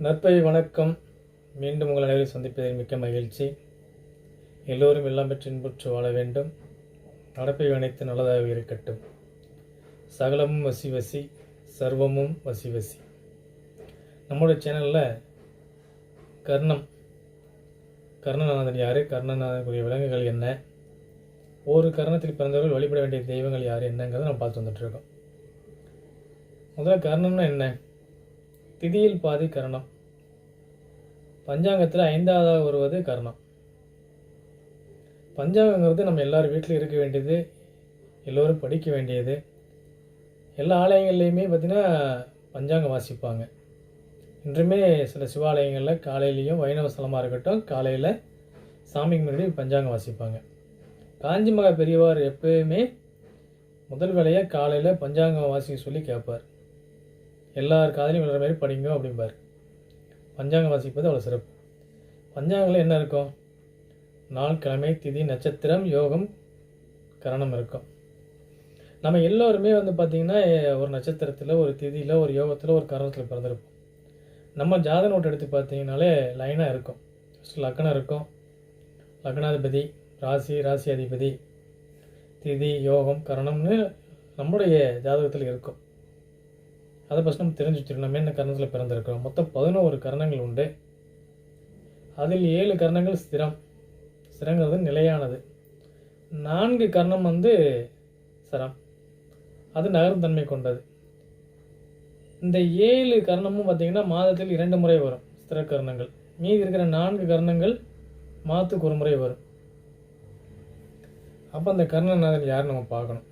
நற்பை வணக்கம். மீண்டும் உங்கள் அனைவரையும் சந்திப்பதில் மிக்க மகிழ்ச்சி. எல்லோரும் எல்லாம் பெற்று இன்புற்று வாழ வேண்டும். நடப்பை அனைத்து நல்லதாக இருக்கட்டும். சகலமும் வசி வசி சர்வமும் வசி வசி. நம்மளோட சேனலில் கர்ணம் கர்ணநாதன் யார்? கர்ணநாதனுக்குரிய விலங்குகள் என்ன? ஒரு கர்ணத்தில் பிறந்தவர்கள் வழிபட வேண்டிய தெய்வங்கள் யார்? என்னங்கிறத நம்ம பார்த்து வந்துட்டுருக்கோம் முதல்ல கர்ணம்னா என்ன? திதியில் பாதி கரணம். பஞ்சாங்கத்தில் ஐந்தாவதாக வருவது கரணம். பஞ்சாங்கங்கிறது நம்ம எல்லார் வீட்டிலும் இருக்க வேண்டியது எல்லோரும் படிக்க வேண்டியது. எல்லா ஆலயங்கள்லேயுமே பார்த்திங்கன்னா பஞ்சாங்கம் வாசிப்பாங்க. இன்றுமே சில சிவாலயங்களில் காலையிலையும் வைணவ ஸ்தலமாக இருக்கட்டும் காலையில் சாமிக்கு முன்னாடி பஞ்சாங்கம் வாசிப்பாங்க. காஞ்சி மகா பெரியவார் எப்பயுமே முதல் வேலையாக காலையில் பஞ்சாங்கம் வாசிக்க சொல்லி கேட்பார் எல்லார் காதலையும் விழுற மாதிரி படிங்க அப்படிம்பார். பஞ்சாங்கம் வாசிப்பது அவ்வளோ சிறப்பு. பஞ்சாங்கத்தில் என்ன இருக்கும்? நாள் கிழமை திதி நட்சத்திரம் யோகம் கரணம் இருக்கும். நம்ம எல்லோருமே வந்து பார்த்திங்கன்னா ஒரு நட்சத்திரத்தில் ஒரு திதியில் ஒரு யோகத்தில் ஒரு கரணத்தில் பிறந்திருப்போம். நம்ம ஜாத நோட்டு எடுத்து பார்த்தீங்கனாலே லைனாக இருக்கும். ஃபஸ்ட்டு லக்னம் இருக்கும். லக்னாதிபதி ராசி ராசி அதிபதி திதி யோகம் கரணம்னு நம்முடைய ஜாதகத்தில் இருக்கும். அதை ஃபஸ்ட் நம்ம தெரிஞ்சு வச்சுருக்கோம் நம்ம என்ன கரணத்தில் பிறந்திருக்கிறோம். மொத்தம் பதினோரு கரணங்கள் உண்டு. அதில் ஏழு கரணங்கள் ஸ்திரம். ஸ்திரங்கிறது நிலையானது. நான்கு கர்ணம் வந்து சரம். அது நகரும் தன்மை கொண்டது. இந்த ஏழு கரணமும் பார்த்தீங்கன்னா மாதத்தில் இரண்டு முறை வரும் ஸ்திர கர்ணங்கள். மீதி இருக்கிற நான்கு கர்ணங்கள் மாதத்துக்கு ஒரு முறை வரும். அப்போ அந்த கர்ணநாதன் யார் நம்ம பார்க்கணும்?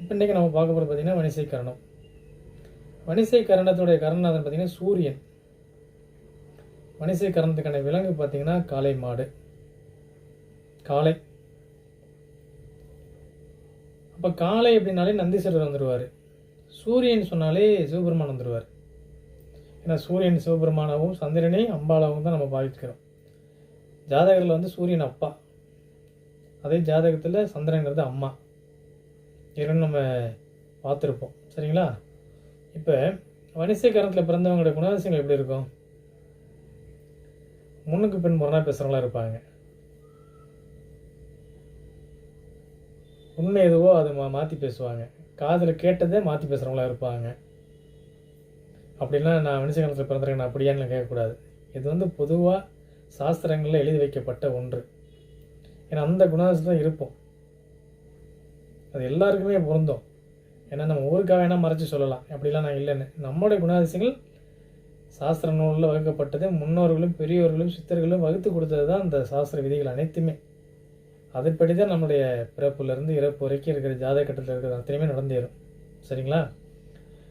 இப்போ இன்றைக்கி நம்ம பார்க்க போகிறது பார்த்தீங்கன்னா வனிசை கரணம். வணிசை கரணத்துடைய கரணநாதன் பார்த்தீங்கன்னா சூரியன். வணிசை கரணத்துக்கான விலங்கு பார்த்தீங்கன்னா காளை மாடு. காளை. அப்போ காளை அப்படின்னாலே நந்தீஸ்வரர் வந்துடுவார் சூரியன் சொன்னாலே சிவபெருமான் வந்துடுவார் ஏன்னா சூரியன் சிவபெருமானாகவும் சந்திரனே அம்பாலாகவும் தான் நம்ம பாவிக்கிறோம். ஜாதகத்தில் வந்து சூரியன் அப்பா. அதே ஜாதகத்தில் சந்திரங்கிறது அம்மா. இரண்டு நம்ம பார்த்துருப்போம். சரிங்களா? இப்போ வணிசைக்காரத்தில் பிறந்தவங்களோட குணாதிசயங்கள் எப்படி இருக்கும்? முன்னுக்கு பின் முரணாக பேசுகிறவங்களா இருப்பாங்க. உண்மை எதுவோ அதை மா மாற்றி பேசுவாங்க. காதில் கேட்டதே மாற்றி பேசுகிறவங்களா இருப்பாங்க. அப்படிலாம் நான் வணிசைக்காலத்தில் பிறந்திருக்கேன் நான் அப்படியான்னு கேட்கக்கூடாது. இது வந்து பொதுவாக சாஸ்திரங்களில் எழுதி வைக்கப்பட்ட ஒன்று. ஏன்னா அந்த குணாதிசம் தான் இருப்போம். அது எல்லாருக்குமே பொருந்தும். ஏன்னா நம்ம ஊருக்காக வேணால் மறைச்சி சொல்லலாம். அப்படிலாம் நான் இல்லைன்னு. நம்மளுடைய குணாதிசயங்கள் சாஸ்திர நூலில் வகுக்கப்பட்டது. முன்னோர்களும் பெரியோர்களும் சித்தர்களும் வகுத்து கொடுத்தது தான் அந்த சாஸ்திர விதிகள் அனைத்துமே. அதுபடி தான் நம்மளுடைய பிறப்புலேருந்து இறப்பு வரைக்கும் இருக்கிற ஜாதக கட்டத்தில் இருக்கிறது அத்தனையுமே நடந்தேறும். சரிங்களா?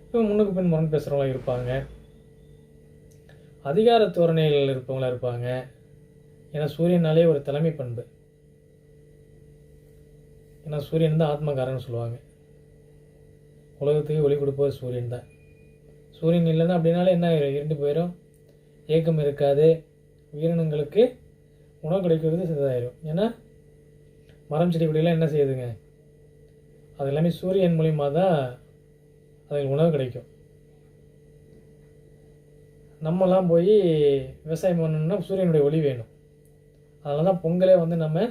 இப்போ முன்னுக்கு பின் முரண் பேசுகிறவங்களா இருப்பாங்க. அதிகார தோரணைகள் இருப்பவங்களா இருப்பாங்க. ஏன்னா சூரியனாலே ஒரு தலைமை பண்பு. ஏன்னா சூரியன் தான் ஆத்மகாரன்னு சொல்லுவாங்க. உலகத்துக்கு ஒளி கொடுப்பது சூரியன் தான். சூரியன் இல்லைன்னா அப்படின்னாலே என்ன ஆயிரும்? இருண்டு போயிடும் ஏக்கம் இருக்காது. உயிரினங்களுக்கு உணவு கிடைக்கிறது சிறிதாயிரும். ஏன்னா மரம் செடி கொடியெல்லாம் என்ன செய்யுதுங்க? அது எல்லாமே சூரியன் மூலியமாக தான் அதுக்கு உணவு கிடைக்கும். நம்மலாம் போய் விவசாயம் பண்ணணும்னா சூரியனுடைய ஒளி வேணும். அதனால தான் பொங்கலே வந்து நம்ம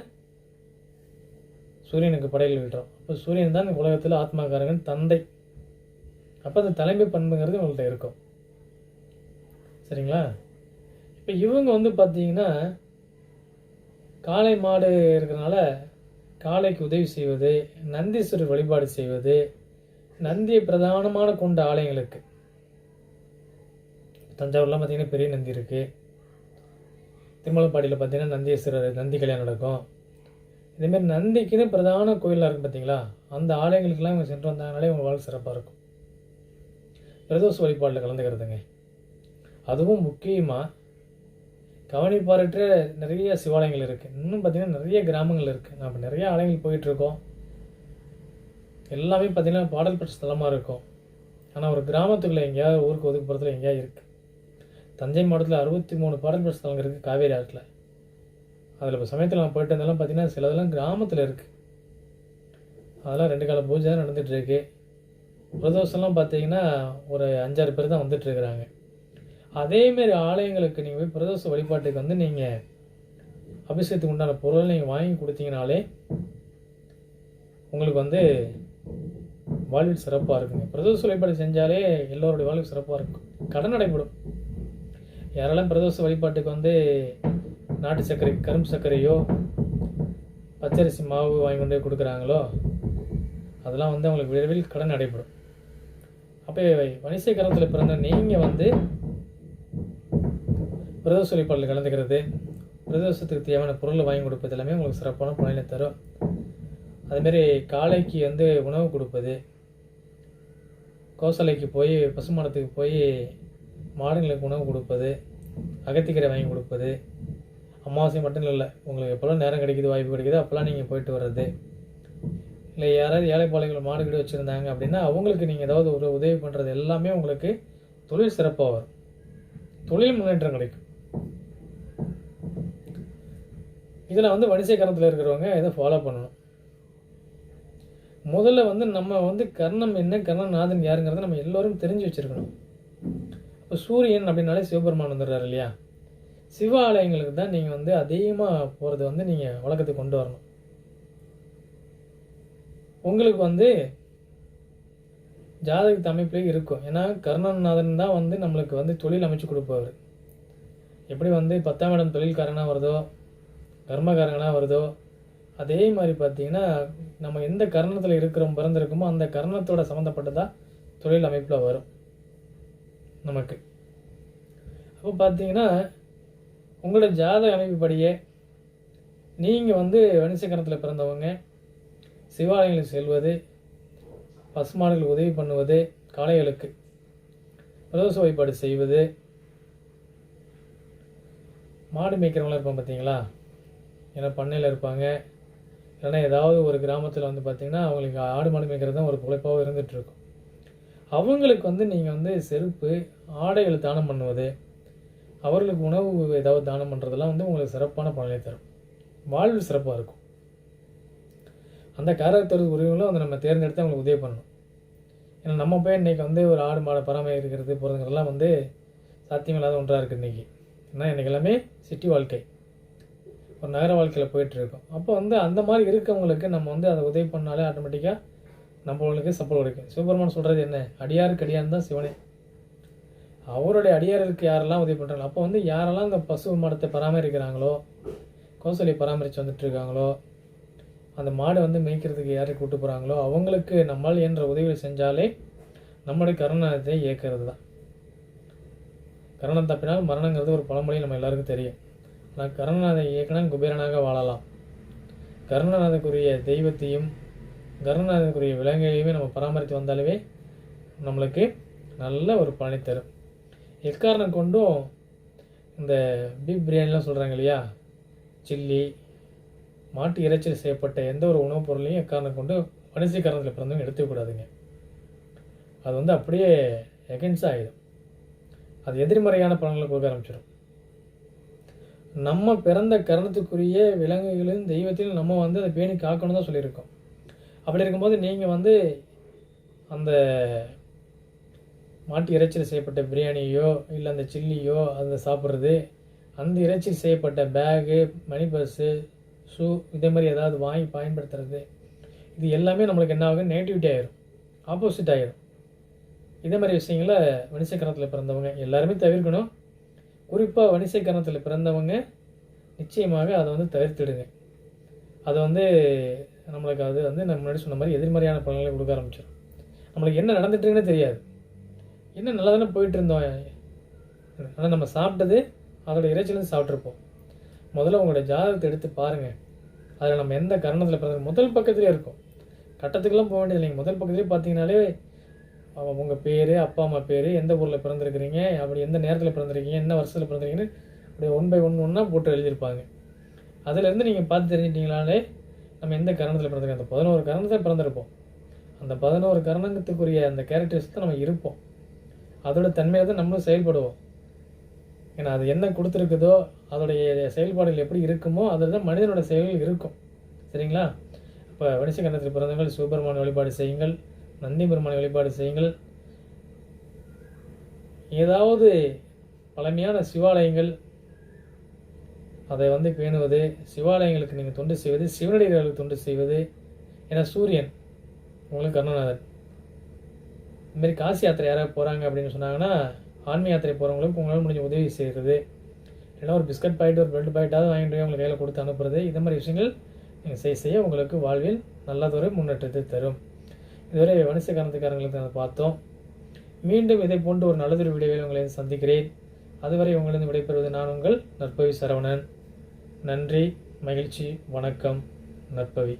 சூரியனுக்கு படையல் விடுறோம். அப்போ சூரியன் தான் இந்த உலகத்தில் ஆத்மாக்காரகன் தந்தை. அப்போ அந்த தலைமை பண்புங்கிறது உங்கள்கிட்ட இருக்கும். சரிங்களா? இப்போ இவங்க வந்து பார்த்தீங்கன்னா காளை மாடு இருக்கிறனால காளைக்கு உதவி செய்வது நந்தீஸ்வரர் வழிபாடு செய்வது நந்தியை பிரதானமான கொண்ட ஆலயங்களுக்கு. தஞ்சாவூர்லாம் பார்த்தீங்கன்னா பெரிய நந்தி இருக்குது திருமலப்பாடியில் பார்த்தீங்கன்னா நந்தீஸ்வரர் நந்தி கல்யாணம் நடக்கும். இதேமாரி நந்திக்குன்னு பிரதான கோயிலாக இருக்கும் பார்த்தீங்களா அந்த ஆலயங்களுக்கெல்லாம் இவங்க சென்று வந்தாங்கனாலே உங்கள் வாழ்க்கை சிறப்பாக இருக்கும். பிரதோஷ வழிபாட்டில் கலந்துக்கிறதுங்க. அதுவும் முக்கியமாக கவனிப்பாரற்ற நிறைய சிவாலயங்கள் இருக்குது இன்னும் பார்த்தீங்கன்னா நிறைய கிராமங்கள் இருக்குது நம்ம நிறைய ஆலயங்கள் போயிட்டுருக்கோம். எல்லாமே பார்த்திங்கன்னா பாடல் பெற்ற ஸ்தலமாக இருக்கும். ஆனால் ஒரு கிராமத்துக்குள்ளே எங்கேயாவது ஊருக்கு ஒதுக்குப்புறத்தில் எங்கேயாவது இருக்குது தஞ்சை மாவட்டத்தில் அறுபத்தி மூணு பாடல் பெற்ற ஸ்தலங்கள் இருக்குது காவேரி ஆற்றில் அதில் இப்போ சமயத்தில் நம்ம போயிட்டு இருந்தாலும் பார்த்தீங்கன்னா சிலதெல்லாம் கிராமத்தில் இருக்குது அதெல்லாம் ரெண்டு கால பூஜை தான் நடந்துட்டு பிரதோஷம்லாம் பார்த்தீங்கன்னா ஒரு அஞ்சாறு பேர் தான் வந்துட்டு இருக்கிறாங்க அதேமாரி ஆலயங்களுக்கு நீங்கள் போய் பிரதோஷ வழிபாட்டுக்கு வந்து நீங்கள் அபிஷேகத்துக்கு உண்டான பொருளை நீங்கள் வாங்கி கொடுத்தீங்கனாலே உங்களுக்கு வந்து வாழ்வில் சிறப்பாக இருக்குங்க. பிரதோஷ வழிபாடு செஞ்சாலே எல்லோருடைய வாழ்வு சிறப்பாக இருக்கும். கடன் நடைபெறும் யாரெல்லாம் பிரதோஷ வழிபாட்டுக்கு வந்து நாட்டு சர்க்கரை கரும்பு சர்க்கரையோ பச்சரிசி மாவு வாங்கி கொண்டு கொடுக்குறாங்களோ அதெல்லாம் வந்து அவங்களுக்கு விரைவில் கடன் நடைபெறும் அப்போ வணிசைக்கரத்தில் பிறந்த நீங்கள் வந்து பிரதோஷ வழிபாடில் கலந்துக்கிறது. பிரதோஷத்துக்கு தேவையான பொருளை வாங்கி கொடுப்பது எல்லாமே உங்களுக்கு சிறப்பான பலனை தரும். அதுமாரி காளைக்கு வந்து உணவு கொடுப்பது. கோசலைக்கு போய் பசுமானத்துக்கு போய் மாடுங்களுக்கு உணவு கொடுப்பது. அகத்திக்கீரை வாங்கி கொடுப்பது. அமாவாசை மட்டும் இல்லை உங்களுக்கு எப்போல்லாம் நேரம் கிடைக்குது வாய்ப்பு கிடைக்குது அப்போல்லாம் நீங்கள் போயிட்டு வர்றது. இல்லை யாராவது ஏழை மாடு கீடு வச்சுருந்தாங்க அப்படின்னா அவங்களுக்கு நீங்கள் ஏதாவது ஒரு உதவி பண்ணுறது எல்லாமே உங்களுக்கு தொழில் சிறப்பாக வரும். தொழில் முன்னேற்றம் கிடைக்கும். இதில் வந்து வணிசைக்கரணத்தில் இருக்கிறவங்க இதை ஃபாலோ பண்ணணும். முதல்ல வந்து நம்ம வந்து கர்ணம் என்ன கர்ணநாதன் யாருங்கிறத நம்ம எல்லோரும் தெரிஞ்சு வச்சுருக்கணும். இப்போ சூரியன் அப்படின்னாலே சிவபெருமான் வந்துடுறாரு இல்லையா? சிவ ஆலயங்களுக்கு தான் நீங்கள் வந்து அதிகமாக போகிறது வந்து நீங்கள் வழக்கத்துக்கு கொண்டு வரணும். உங்களுக்கு வந்து ஜாதகத்து அமைப்பிலே இருக்கும். ஏன்னா கர்ணநாதன் தான் வந்து நம்மளுக்கு வந்து தொழில் அமைச்சு கொடுப்பவர். எப்படி வந்து பத்தாம் இடம் தொழில்காரனாக வருதோ கர்மகாரங்களாக வருதோ அதே மாதிரி பார்த்தீங்கன்னா நம்ம எந்த கர்ணத்தில் இருக்கிறோம் பிறந்திருக்கோமோ அந்த கர்ணத்தோட சம்மந்தப்பட்டதாக தொழில் அமைப்பில் வரும். நமக்கு. அப்போ பார்த்தீங்கன்னா உங்களோட ஜாதக அமைப்புப்படியே நீங்கள் வந்து வணிசக்கரத்தில் பிறந்தவங்க சிவாலயங்களில் செல்வது பசுமாடுகள் உதவி பண்ணுவது காளைகளுக்கு பிரதோஷ வழிபாடு செய்வது. மாடு மேய்க்கிறவங்களாம் இருப்பாங்க பார்த்தீங்களா ஏன்னா பண்ணையில் இருப்பாங்க. ஏன்னா ஏதாவது ஒரு கிராமத்தில் வந்து பார்த்திங்கன்னா அவங்களுக்கு ஆடு மாடு மேய்க்கிறது தான் ஒரு பிழைப்பாகவும் இருந்துகிட்டு இருக்கும். அவங்களுக்கு வந்து நீங்கள் வந்து செருப்பு ஆடைகளை தானம் பண்ணுவது அவர்களுக்கு உணவு ஏதாவது தானம் பண்ணுறதெல்லாம் வந்து உங்களுக்கு சிறப்பான பலனை தரும். வாழ்வு சிறப்பாக இருக்கும். அந்த காரகத்தோட உரிமைகளும் வந்து நம்ம தேர்ந்தெடுத்து அவங்களுக்கு உதவி பண்ணணும். ஏன்னா நம்ம போய் இன்றைக்கி வந்து ஒரு ஆடு மாடை பராமரிக்கிறது போகிறதுங்கிறதெல்லாம் வந்து சாத்தியமில்லாத ஒன்றாக இருக்குது இன்றைக்கி ஏன்னா இன்றைக்கி எல்லாமே சிட்டி வாழ்க்கை. ஒரு நகர வாழ்க்கையில் போயிட்டுருக்கோம். அப்போ வந்து அந்த மாதிரி இருக்கவங்களுக்கு நம்ம வந்து அதை உதவி பண்ணாலே ஆட்டோமேட்டிக்காக நம்மளுக்கு சப்போர்ட் கிடைக்கும். சிவபெருமான் சொல்கிறது என்ன? அடியாருக்கு அடியான் தான் சிவனே. அவருடைய அடியாருக்கு யாரெல்லாம் உதவி பண்ணுறாங்களோ அப்போ வந்து யாரெல்லாம் இந்த பசு மாடத்தை பராமரிக்கிறாங்களோ கோசலை பராமரித்து வந்துட்டு இருக்காங்களோ அந்த மாடை வந்து மேய்க்கிறதுக்கு யாரை கூட்டு போகிறாங்களோ அவங்களுக்கு நம்மால் என்ற உதவியை செஞ்சாலே நம்முடைய கருணத்தை இயக்கிறது தான். கரணம் தப்பினால் மரணங்கிறது ஒரு பழமொழி நம்ம எல்லாருக்கும் தெரியும். ஆனால் கருணநாதை இயக்கினா குபேரனாக வாழலாம். கருணநாதக்குரிய தெய்வத்தையும் கருணநாதக்குரிய விலங்குகளையுமே நம்ம பராமரித்து வந்தாலே நம்மளுக்கு நல்ல ஒரு பலனை தரும். எக்காரணம் கொண்டும் இந்த பீப் பிரியாணிலாம் சொல்கிறாங்க இல்லையா? சில்லி மாட்டு இறைச்சல் செய்யப்பட்ட எந்த ஒரு உணவுப் பொருளையும் எக்காரணம் கொண்டு மனுஷ காரணத்தில் பிறந்தவங்க எடுத்துக்கூடாதுங்க அது வந்து அப்படியே எகென்ஸ்ட் ஆகிடும் அது எதிர்மறையான பலன்களை கொடுக்க ஆரம்பிச்சிடும். நம்ம பிறந்த கரணத்துக்குரிய விலங்குகளின் தெய்வத்தில் நம்ம வந்து அதை பேணி காக்கணும் தான் சொல்லியிருக்கோம். அப்படி இருக்கும்போது நீங்கள் வந்து அந்த மாட்டு இறைச்சியில் செய்யப்பட்ட பிரியாணியோ இல்லை அந்த சில்லியோ அதை சாப்பிட்றது அந்த இறைச்சியில் செய்யப்பட்ட பேகு மணி பர்ஸு ஷூ இதே மாதிரி ஏதாவது வாங்கி பயன்படுத்துறது இது எல்லாமே நம்மளுக்கு என்ன ஆகும்? நெகட்டிவிட்டி ஆயிரும். ஆப்போசிட் ஆயிரும். இதே மாதிரி விஷயங்களை வணிசக்கரணத்தில் பிறந்தவங்க எல்லாருமே தவிர்க்கணும். குறிப்பாக வணிசக்கரணத்தில் பிறந்தவங்க நிச்சயமாக அதை வந்து தவிர்த்துடுங்க. அதை வந்து நம்மளுக்கு அது வந்து நம்ம முன்னாடி சொன்ன மாதிரி எதிர்மறையான பலன்களை கொடுக்க ஆரம்பிச்சிடும் நம்மளுக்கு என்ன நடந்துட்டுருக்குன்னு தெரியாது. என்ன நல்லா தானே போயிட்டு இருந்தோம் ஆனால் நம்ம சாப்பிட்டது அதோட இறைச்சிலேருந்து சாப்பிட்ருப்போம் முதல்ல உங்களோட ஜாதகத்தை எடுத்து பாருங்கள் அதில் நம்ம எந்த கரணத்தில் பிறந்த முதல் பக்கத்துலேயே இருக்கும். கட்டத்துக்கெல்லாம் போக வேண்டியது இல்லைங்க முதல் பக்கத்துலேயே பார்த்தீங்கனாலே உங்கள் பேர் அப்பா அம்மா பேர் எந்த ஊரில் பிறந்திருக்கிறீங்க அப்படி எந்த நேரத்தில் பிறந்திருக்கீங்க என்ன வருஷத்தில் பிறந்திருக்கீங்கன்னு அப்படியே ஒன் பை ஒன் ஒன்றா போட்டு எழுதியிருப்பாங்க. அதிலேருந்து நீங்கள் பார்த்து தெரிஞ்சிட்டிங்களாலே நம்ம எந்த கரணத்தில் பிறந்திருக்கோம்? அந்த பதினோரு கரணத்தில் பிறந்திருப்போம். அந்த பதினோரு கரணத்துக்குரிய அந்த கேரக்டர்ஸ் தான் நம்ம இருப்போம். அதோட தன்மையை தான் நம்மளும் செயல்படுவோம். ஏன்னா அது என்ன கொடுத்துருக்குதோ அதோடைய செயல்பாடுகள் எப்படி இருக்குமோ அதில் தான் மனிதனோட செயல்கள் இருக்கும். சரிங்களா? இப்போ வணிச பிறந்தவர்கள் சிவபெருமான வழிபாடு செய்யுங்கள் நந்தி பெருமானை வழிபாடு செய்யுங்கள். ஏதாவது பழமையான சிவாலயங்கள் அதை வந்து பேணுவது சிவாலயங்களுக்கு நீங்கள் தொண்டு செய்வது சிவனடிகளுக்கு தொண்டு செய்வது ஏன்னா சூரியன் உங்களுக்கு கருணாநாதன் இதுமாரி காசி யாத்திரை யாராவது போகிறாங்க அப்படின்னு சொன்னாங்கன்னா ஆன்மீக யாத்திரை போகிறவங்களுக்கு உங்களால் முடிஞ்ச உதவி செய்கிறது இல்லைனா ஒரு பிஸ்கட் பாக்கெட் ஒரு பிரெட் பாக்கெட்டாவது வாங்கிட்டு போய் உங்களுக்கு கையில் கொடுத்து அனுப்புறது இந்த மாதிரி விஷயங்கள் நீங்கள் செய்ய செய்ய உங்களுக்கு வாழ்வில் நல்லதொரு முன்னேற்றத்தை தரும். இதுவரை மனுஷ காரணத்துக்காரங்களுக்கு அதை பார்த்தோம். மீண்டும் இதை போன்று ஒரு நல்லதொரு வீடியோவில் உங்களை சந்திக்கிறேன். அதுவரை உங்களிடம் விடைபெறுவது நான் உங்கள் நற்பவி சரவணன். நன்றி மகிழ்ச்சி வணக்கம் நற்பவி.